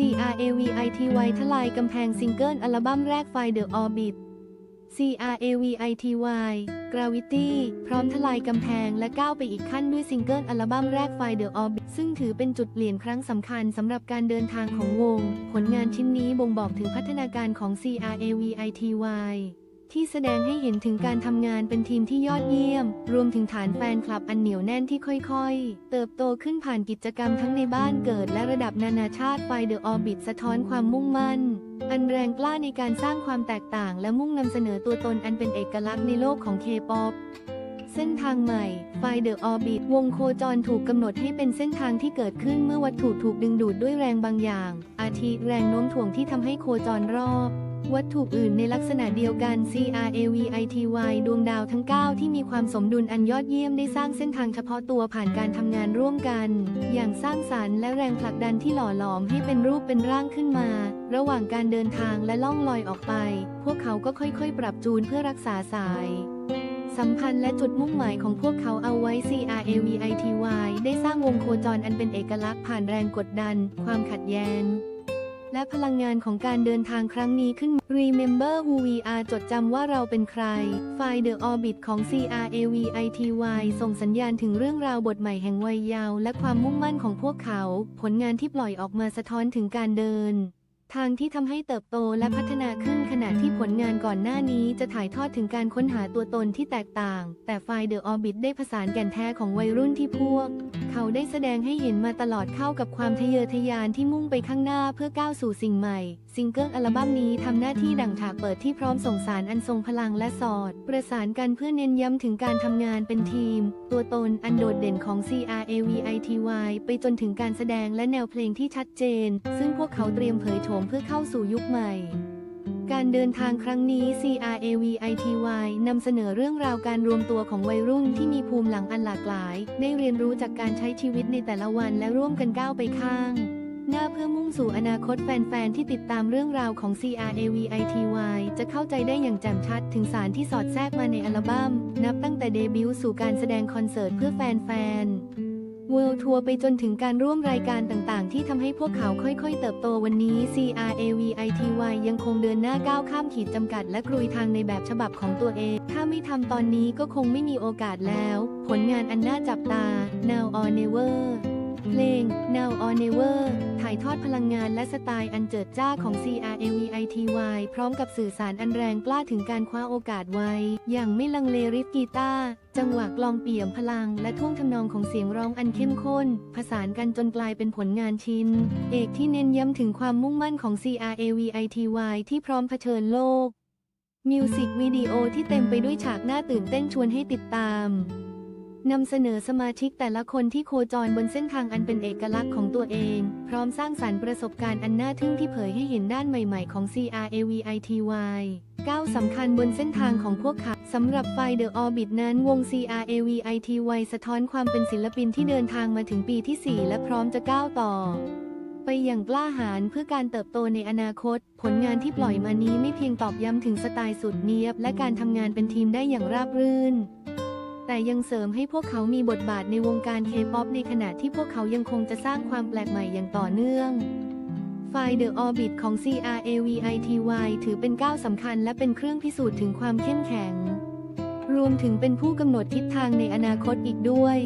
CRAVITY ทลายกำแพงซิงเกิลอัลบั้มแรกไฟ The Orbit CRAVITY Gravity พร้อมทลายกำแพงและก้าวไปอีกขั้นด้วยซิงเกิลอัลบั้มแรกไฟ The Orbit ซึ่งถือเป็นจุดเปลี่ยนครั้งสำคัญสำหรับการเดินทางของวง ผลงานชิ้นนี้บ่งบอกถึงพัฒนาการของ CRAVITY ที่แสดงให้เห็นถึงการทำงานเป็นทีมที่ยอดเยี่ยม รวมถึงฐานแฟนคลับอันเหนียวแน่นที่ค่อยๆ เติบโตขึ้นผ่านกิจกรรมทั้งในบ้านเกิดและระดับนานาชาติไฟเดอะออร์บิทสะท้อนความมุ่งมั่น อันแรงกล้าในการสร้างความแตกต่าง และมุ่งนำเสนอตัวตนอันเป็นเอกลักษณ์ในโลกของเคป๊อปเส้นทางใหม่ไฟเดอะออร์บิทวงโคจรถูกกำหนดให้เป็นเส้นทางที่เกิดขึ้นเมื่อวัตถุถูกดึงดูดด้วยแรงบางอย่าง อาทิแรงโน้มถ่วงที่ทำให้โคจรรอบ วัตถุอื่นในลักษณะเดียวกัน CRAVITY ดวงดาวทั้ง 9 ที่มีความสมดุลอันยอดเยี่ยมได้สร้างเส้นทางเฉพาะตัวผ่านการทำงานร่วมกัน อย่างสร้างสารรค์และแรงผลักดันที่หล่อหลอมให้เป็นรูปเป็นร่างขึ้นมา ระหว่างการเดินทางและล่องลอยออกไป พวกเขาก็ค่อยๆ ปรับจูนเพื่อรักษาสาย สัมพันธ์และจุดมุ่งหมายของพวกเขาเอาไว้ CRAVITY ได้สร้างวงโคจรอันเป็นเอกลักษณ์ผ่านแรงกดดัน ความขัดแย้ง และพลังงานของการเดินทางครั้งนี้ขึ้น Remember who we are จดจำว่าเราเป็นใคร ไฟ The Orbit ของ CRAVITY ส่งสัญญาณถึงเรื่องราวบทใหม่แห่งวัยเยาว์และความมุ่งมั่นของพวกเขา ผลงานที่ปล่อยออกมาสะท้อนถึงการเดิน ทางที่ทำให้เติบโตและพัฒนาขึ้นขณะที่ผลงานก่อนหน้านี้จะถ่ายทอดถึงการค้นหาตัวตนที่แตกต่าง แต่ไฟ The Orbit ได้ผสานแก่นแท้ของวัยรุ่นที่พวก เขาได้แสดงให้เห็นมาตลอดเข้ากับความทะเยอทะยานที่มุ่งไปข้างหน้าเพื่อก้าวสู่สิ่งใหม่ ซิงเกิลอัลบั้มนี้ทำหน้าที่ดั่งฉากเปิดที่พร้อมส่งสารอันทรงพลังและสอด ประสานกันเพื่อเน้นย้ำถึงการทำงานเป็นทีม ตัวตนอันโดดเด่นของ CRAVITY ไปจนถึงการแสดงและแนวเพลงที่ชัดเจน ซึ่งพวกเขาเตรียมเผยโฉมเพื่อเข้าสู่ยุคใหม่ การเดินทางครั้งนี้ CRAVITY นำเสนอเรื่องราวการรวมตัวของวัยรุ่นที่มีภูมิหลังอันหลากหลาย ได้เรียนรู้จากการใช้ชีวิตในแต่ละวันและร่วมกันก้าวไปข้าง หน้าเพื่อมุ่งสู่อนาคตแฟน ๆ ที่ติดตามเรื่องราวของ CRAVITY จะเข้าใจได้อย่างแจ่มชัดถึงสารที่สอดแทรกมาในอัลบั้ม นับตั้งแต่เดบิวต์สู่การแสดงคอนเสิร์ตเพื่อแฟน ๆ เวิลด์ทัวร์ไปจนถึงการร่วมรายการต่างๆ ที่ทำให้พวกเขาค่อยๆ เติบโตวันนี้ CRAVITY ยังคงเดินหน้าก้าวข้ามขีดจำกัด และกรุยทางในแบบฉบับของตัวเอง ถ้าไม่ทำตอนนี้ก็คงไม่มีโอกาสแล้ว ผลงานอันน่าจับตา Now or Never เพลง Now or Never ายทอดพลังงานและสไตล์อันเจิดจ้าของ CRAVITY พร้อมกับสื่อสารอันแรงกล้าถึงการคว้าโอกาสไว้ อย่างไม่ลังเลริฟกีตาร์จังหวะกลองเปี่ยมพลัง และท่วงทำนองของเสียงร้องอันเข้มข้น ผสานกันจนกลายเป็นผลงานชิ้น เอกที่เน้นย้ำถึงความมุ่งมั่นของ CRAVITY ที่พร้อมเผชิญโลกมิวสิกวิดีโอที่เต็มไปด้วยฉากน่าตื่นเต้นชวนให้ติดตาม นำเสนอสมาชิกแต่ละคนที่โคจรบนเส้นทางอันเป็นเอกลักษณ์ของตัวเอง พร้อมสร้างสรรค์ประสบการณ์อันน่าทึ่งที่เผยให้เห็นด้านใหม่ๆของ CRAVITY ก้าวสำคัญบนเส้นทางของพวกเขาสำหรับไฟ The Orbit นั้นวง CRAVITY สะท้อนความเป็นศิลปินที่เดินทางมาถึงปีที่ 4 และพร้อมจะก้าวต่อ ไปอย่างกล้าหาญเพื่อการเติบโตในอนาคต ผลงานที่ปล่อยมานี้ไม่เพียงตอกย้ำถึงสไตล์สุดเนียบ และการทำงานเป็นทีมได้อย่างราบรื่น แต่ยังเสริมให้พวกเขามีบทบาทในวงการเคป๊อปในขณะที่พวกเขายังคงจะสร้างความแปลกใหม่อย่างต่อเนื่องไฟ The Orbit ของ CRAVITY ถือเป็นก้าวสำคัญและเป็นเครื่องพิสูจน์ถึงความเข้มแข็ง รวมถึงเป็นผู้กำหนดทิศทางในอนาคตอีกด้วย